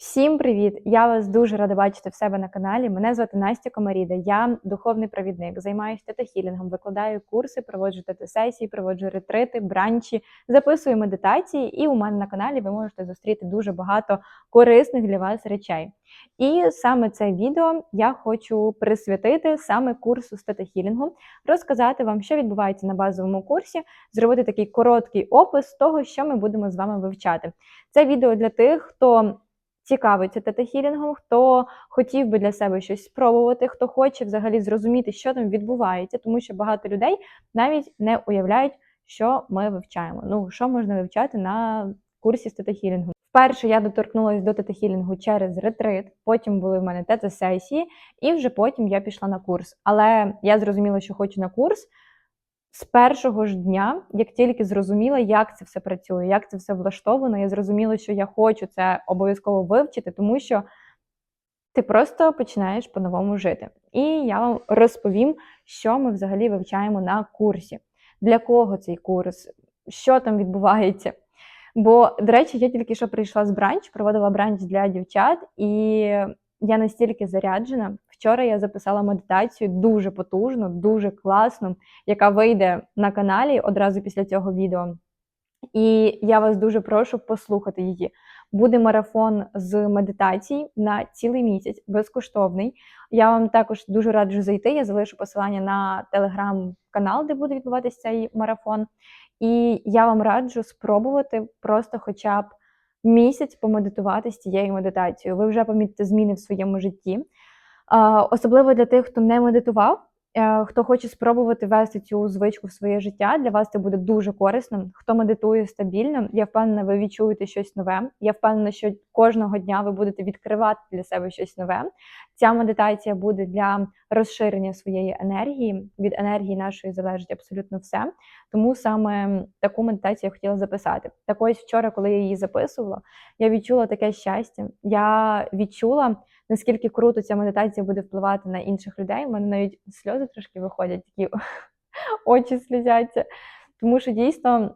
Всім привіт! Я вас дуже рада бачити в себе на каналі. Мене звати Настя Комаріда. Я духовний провідник, займаюся тета-хілінгом, викладаю курси, проводжу тета-сесії, проводжу ретрити, бранчі, записую медитації, і у мене на каналі ви можете зустріти дуже багато корисних для вас речей. І саме це відео я хочу присвятити саме курсу з тета-хілінгу, розказати вам, що відбувається на базовому курсі, зробити такий короткий опис того, що ми будемо з вами вивчати. Це відео для тих, хто цікавиться тета-хілінгом, хто хотів би для себе щось спробувати, хто хоче взагалі зрозуміти, що там відбувається, тому що багато людей навіть не уявляють, що ми вивчаємо. Ну, що можна вивчати на курсі з тета-хілінгу. Вперше я доторкнулася до тета-хілінгу через ретрит, потім були в мене тета-сесії, і вже потім я пішла на курс. Але я зрозуміла, що хочу на курс з першого ж дня, як тільки зрозуміла, як це все працює, як це все влаштовано, я зрозуміла, що я хочу це обов'язково вивчити, тому що ти просто починаєш по-новому жити. І я вам розповім, що ми взагалі вивчаємо на курсі, для кого цей курс, що там відбувається. Бо, до речі, я тільки що прийшла з бранч, проводила бранч для дівчат, і я настільки заряджена. Вчора я записала медитацію дуже потужну, дуже класну, яка вийде на каналі одразу після цього відео. І я вас дуже прошу послухати її. Буде марафон з медитацій на цілий місяць, безкоштовний. Я вам також дуже раджу зайти. Я залишу посилання на телеграм-канал, де буде відбуватися цей марафон. І я вам раджу спробувати просто хоча б місяць помедитувати з цією медитацією. Ви вже помітите зміни в своєму житті. Особливо для тих, хто не медитував, е, хто хоче спробувати вести цю звичку в своє життя. Для вас це буде дуже корисно. Хто медитує стабільно, я впевнена, ви відчуєте щось нове. Я впевнена, що кожного дня ви будете відкривати для себе щось нове. Ця медитація буде для розширення своєї енергії. Від енергії нашої залежить абсолютно все. Тому саме таку медитацію я хотіла записати. Так ось вчора, коли я її записувала, я відчула таке щастя. Я відчула наскільки круто ця медитація буде впливати на інших людей. У мене навіть сльози трошки виходять, такі очі слізяться. Тому що дійсно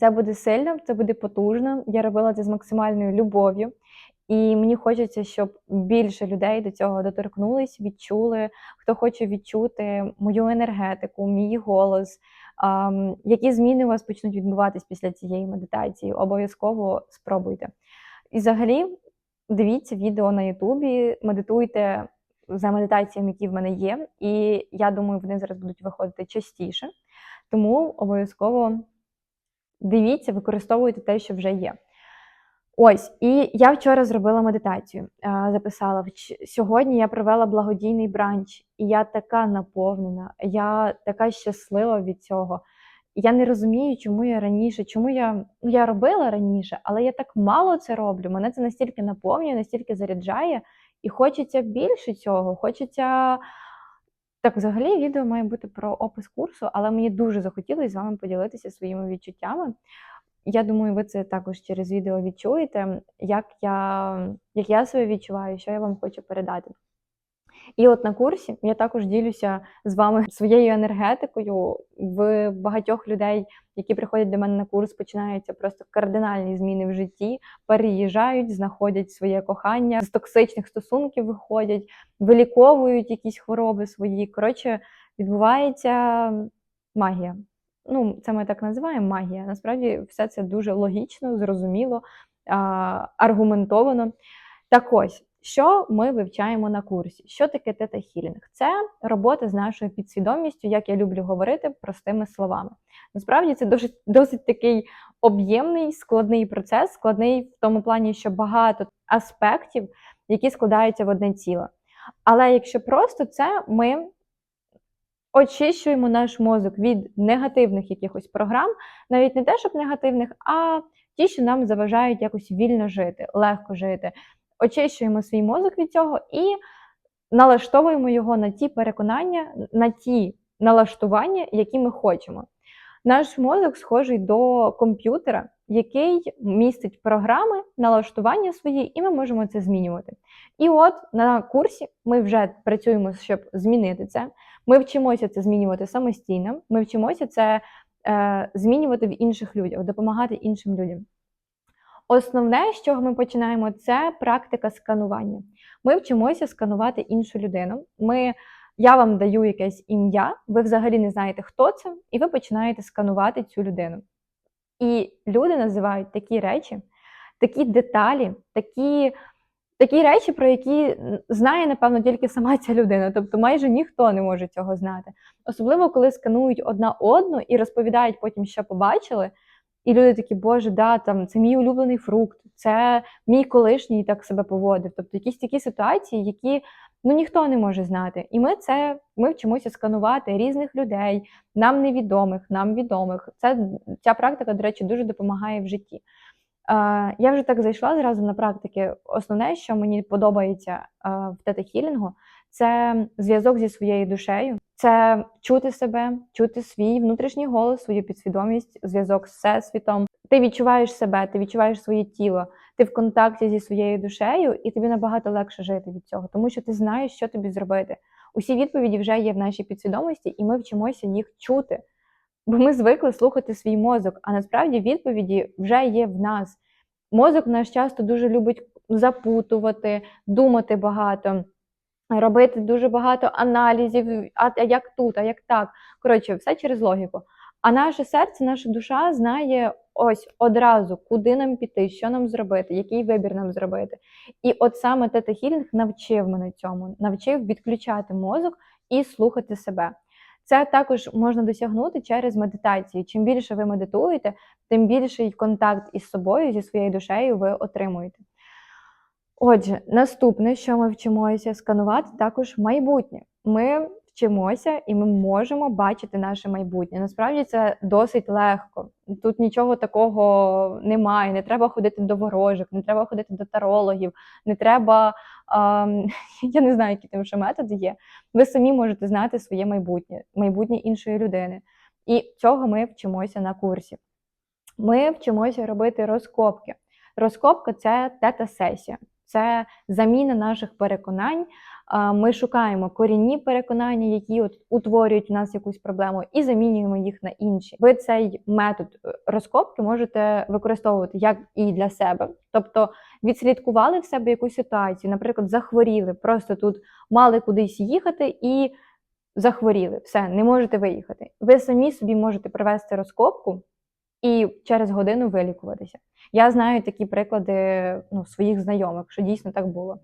це буде сильно, це буде потужно. Я робила це з максимальною любов'ю. І мені хочеться, щоб більше людей до цього доторкнулись, відчули, хто хоче відчути мою енергетику, мій голос, ем, які зміни у вас почнуть відбуватись після цієї медитації. Обов'язково спробуйте. І взагалі, дивіться відео на Ютубі, медитуйте за медитаціями, які в мене є. І я думаю, вони зараз будуть виходити частіше. Тому обов'язково дивіться, використовуйте те, що вже є. Ось, і я вчора зробила медитацію, записала сьогодні. Я провела благодійний бранч, і я така наповнена, я така щаслива від цього. Я не розумію, чому я раніше, чому я ну, я робила раніше, але я так мало це роблю. Мене це настільки наповнює, настільки заряджає, і хочеться більше цього. Хочеться. Так, взагалі, відео має бути про опис курсу, але мені дуже захотілося з вами поділитися своїми відчуттями. Я думаю, ви це також через відео відчуєте, як я, як я себе відчуваю, що я вам хочу передати. І от на курсі я також ділюся з вами своєю енергетикою. В багатьох людей, які приходять до мене на курс, починаються просто кардинальні зміни в житті, переїжджають, знаходять своє кохання, з токсичних стосунків виходять, виліковують якісь хвороби свої. Коротше, відбувається магія. Ну, це ми так називаємо магія. Насправді, все це дуже логічно, зрозуміло, аргументовано. Так ось. Що ми вивчаємо на курсі? Що таке тета-хілінг? Це робота з нашою підсвідомістю, як я люблю говорити простими словами. Насправді це досить, досить такий об'ємний, складний процес, складний в тому плані, що багато аспектів, які складаються в одне ціле. Але якщо просто це ми очищуємо наш мозок від негативних якихось програм, навіть не те, щоб негативних, а ті, що нам заважають якось вільно жити, легко жити очищуємо свій мозок від цього і налаштовуємо його на ті переконання, на ті налаштування, які ми хочемо. Наш мозок схожий до комп'ютера, який містить програми, налаштування свої, і ми можемо це змінювати. І от на курсі ми вже працюємо, щоб змінити це. Ми вчимося це змінювати самостійно, ми вчимося це е, змінювати в інших людях, допомагати іншим людям. Основне, з чого ми починаємо, це практика сканування. Ми вчимося сканувати іншу людину. Ми, я вам даю якесь ім'я, ви взагалі не знаєте, хто це, і ви починаєте сканувати цю людину. І люди називають такі речі, такі деталі, такі, такі речі, про які знає, напевно, тільки сама ця людина. Тобто майже ніхто не може цього знати. Особливо, коли сканують одна одну і розповідають потім, що побачили. І люди такі, боже, да, там це мій улюблений фрукт, це мій колишній так себе поводив. Тобто якісь такі ситуації, які ну ніхто не може знати. І ми це ми вчимося сканувати різних людей, нам невідомих, нам відомих. Це ця практика, до речі, дуже допомагає в житті. Е, я вже так зайшла зразу на практики. Основне, що мені подобається в тета-хілінгу, це зв'язок зі своєю душею, це чути себе, чути свій внутрішній голос, свою підсвідомість, зв'язок з всесвітом. Ти відчуваєш себе, ти відчуваєш своє тіло, ти в контакті зі своєю душею, і тобі набагато легше жити від цього, тому що ти знаєш, що тобі зробити. Усі відповіді вже є в нашій підсвідомості, і ми вчимося їх чути. Бо ми звикли слухати свій мозок, а насправді відповіді вже є в нас. Мозок наш часто дуже любить запутувати, думати багато робити дуже багато аналізів, а як тут, а як так. Коротше, все через логіку. А наше серце, наша душа знає ось одразу, куди нам піти, що нам зробити, який вибір нам зробити. І от саме Тета Хілінг навчив мене цьому, навчив відключати мозок і слухати себе. Це також можна досягнути через медитацію. Чим більше ви медитуєте, тим більший контакт із собою, зі своєю душею ви отримуєте. Отже, наступне, що ми вчимося сканувати, також майбутнє. Ми вчимося і ми можемо бачити наше майбутнє. Насправді це досить легко. Тут нічого такого немає. Не треба ходити до ворожок, не треба ходити до тарологів, не треба. Um, я не знаю, які там ще методи є. Ви самі можете знати своє майбутнє, майбутнє іншої людини. І цього ми вчимося на курсі. Ми вчимося робити розкопки. Розкопка це тета-сесія це заміна наших переконань. Ми шукаємо корінні переконання, які от утворюють в нас якусь проблему, і замінюємо їх на інші. Ви цей метод е, розкопки можете використовувати як і для себе, тобто відслідкували в себе якусь ситуацію, наприклад, захворіли, просто тут мали кудись їхати і захворіли. Все, не можете виїхати. Ви самі собі можете провести розкопку і через годину вилікуватися. Я знаю такі приклади ну, своїх знайомих, що дійсно так було.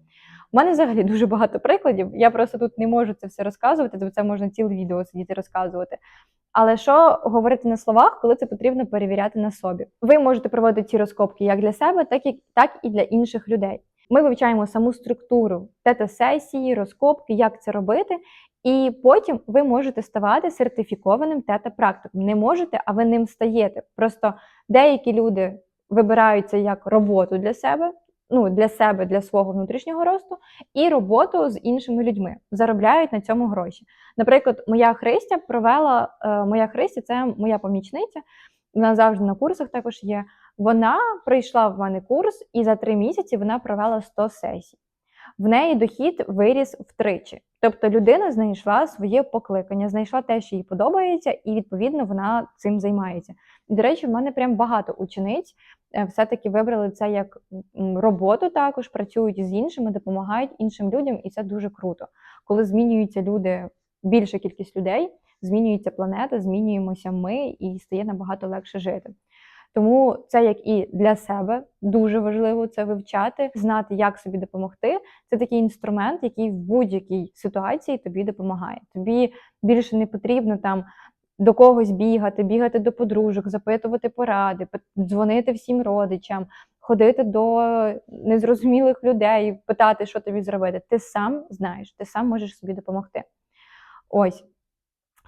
У мене взагалі дуже багато прикладів. Я просто тут не можу це все розказувати, бо це можна ціле відео сидіти розказувати. Але що говорити на словах, коли це потрібно перевіряти на собі? Ви можете проводити ці розкопки як для себе, так і так і для інших людей. Ми вивчаємо саму структуру тета-сесії, розкопки, як це робити, і потім ви можете ставати сертифікованим тета-практиком. Не можете, а ви ним стаєте. Просто деякі люди вибирають це як роботу для себе, ну для себе, для свого внутрішнього росту, і роботу з іншими людьми. Заробляють на цьому гроші. Наприклад, моя Христя провела е, моя Христя це моя помічниця. Вона завжди на курсах також є. Вона прийшла в мене курс, і за три місяці вона провела 100 сесій. В неї дохід виріс втричі. Тобто людина знайшла своє покликання, знайшла те, що їй подобається, і відповідно вона цим займається. До речі, в мене прям багато учениць е, все-таки вибрали це як роботу, також працюють з іншими, допомагають іншим людям, і це дуже круто. Коли змінюються люди, більша кількість людей, змінюється планета, змінюємося ми, і стає набагато легше жити. Тому це як і для себе дуже важливо це вивчати, знати, як собі допомогти. Це такий інструмент, який в будь-якій ситуації тобі допомагає. Тобі більше не потрібно там. До когось бігати, бігати до подружок, запитувати поради, дзвонити всім родичам, ходити до незрозумілих людей, питати, що тобі зробити. Ти сам знаєш, ти сам можеш собі допомогти. Ось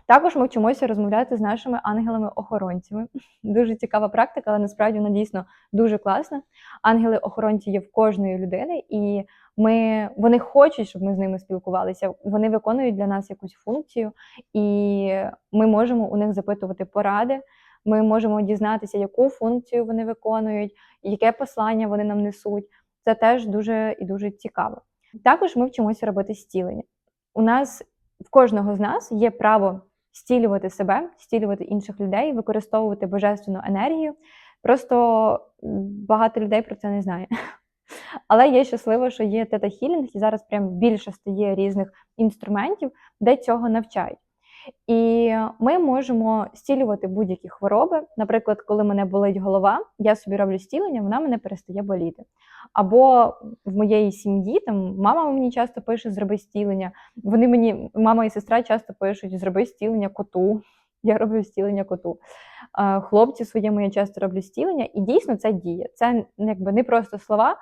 також ми вчимося розмовляти з нашими ангелами-охоронцями. Дуже цікава практика, але насправді вона дійсно дуже класна. Ангели-охоронці є в кожної людини, і ми, вони хочуть, щоб ми з ними спілкувалися. Вони виконують для нас якусь функцію, і ми можемо у них запитувати поради. Ми можемо дізнатися, яку функцію вони виконують, яке послання вони нам несуть. Це теж дуже і дуже цікаво. Також ми вчимося робити зцілення. У нас в кожного з нас є право стілювати себе, стілювати інших людей, використовувати божественну енергію. Просто багато людей про це не знає. Але я щаслива, що є тета хілінг, і зараз прям більше стає різних інструментів, де цього навчають. І ми можемо зцілювати будь-які хвороби. Наприклад, коли мене болить голова, я собі роблю зцілення, вона мене перестає боліти. Або в моєї сім'ї там мама мені часто пише зроби зцілення. Вони мені, мама і сестра часто пишуть зроби зцілення коту. Я роблю зцілення коту. Хлопці своєму я часто роблю зцілення, і дійсно це діє. Це якби не просто слова,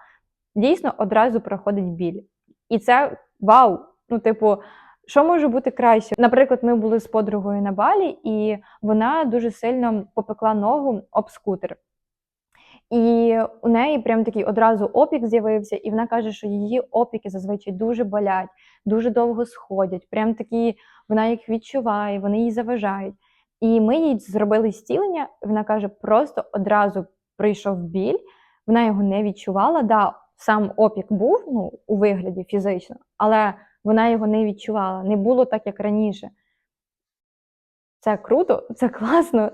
дійсно одразу проходить біль. І це вау! Ну, типу, що може бути краще? Наприклад, ми були з подругою на балі, і вона дуже сильно попекла ногу об скутер. І у неї прям такий одразу опік з'явився, і вона каже, що її опіки зазвичай дуже болять, дуже довго сходять. Прям такі, вона їх відчуває, вони їй заважають. І ми їй зробили зцілення. Вона каже, просто одразу прийшов біль, вона його не відчувала. Да, сам опік був ну, у вигляді фізично, але вона його не відчувала. Не було так, як раніше. Це круто, це класно.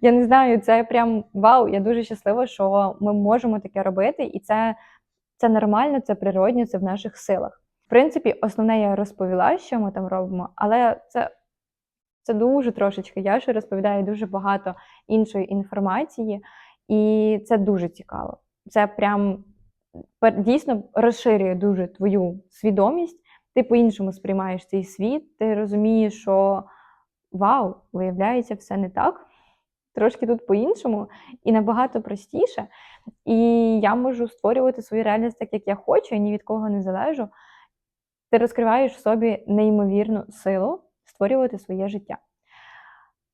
Я не знаю, це прям вау. Я дуже щаслива, що ми можемо таке робити, і це, це нормально, це природньо, це в наших силах. В принципі, основне я розповіла, що ми там робимо, але це, це дуже трошечки. Я ще розповідаю дуже багато іншої інформації, і це дуже цікаво. Це прям дійсно розширює дуже твою свідомість. Ти по-іншому сприймаєш цей світ, ти розумієш, що вау, виявляється, все не так. Трошки тут по-іншому і набагато простіше. І я можу створювати свою реальність так, як я хочу, і ні від кого не залежу. Ти розкриваєш в собі неймовірну силу створювати своє життя.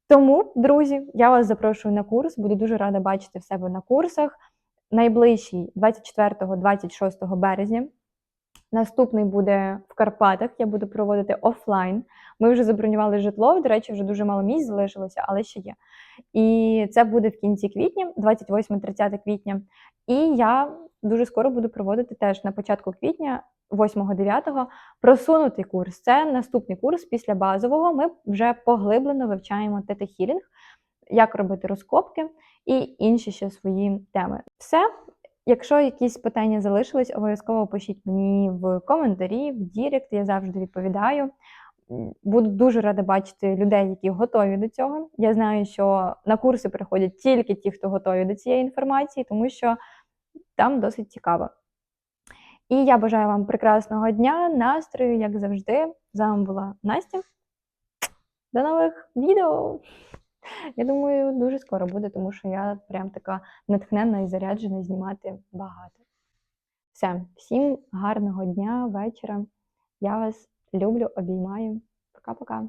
Тому, друзі, я вас запрошую на курс, буду дуже рада бачити в себе на курсах. Найближчий 24-26 березня. Наступний буде в Карпатах. Я буду проводити офлайн. Ми вже забронювали житло. До речі, вже дуже мало місць залишилося, але ще є. І це буде в кінці квітня, 28-30 квітня. І я дуже скоро буду проводити теж на початку квітня, 8-9, просунутий курс. Це наступний курс після базового. Ми вже поглиблено вивчаємо тета-хілінг, як робити розкопки і інші ще свої теми. Все. Якщо якісь питання залишились, обов'язково пишіть мені в коментарі, в Дірект, я завжди відповідаю. Буду дуже рада бачити людей, які готові до цього. Я знаю, що на курси приходять тільки ті, хто готові до цієї інформації, тому що там досить цікаво. І я бажаю вам прекрасного дня, настрою, як завжди. З вами була Настя. До нових відео! Я думаю, дуже скоро буде, тому що я прям така натхненна і заряджена знімати багато. Все, всім гарного дня, вечора. Я вас люблю, обіймаю. Пока-пока.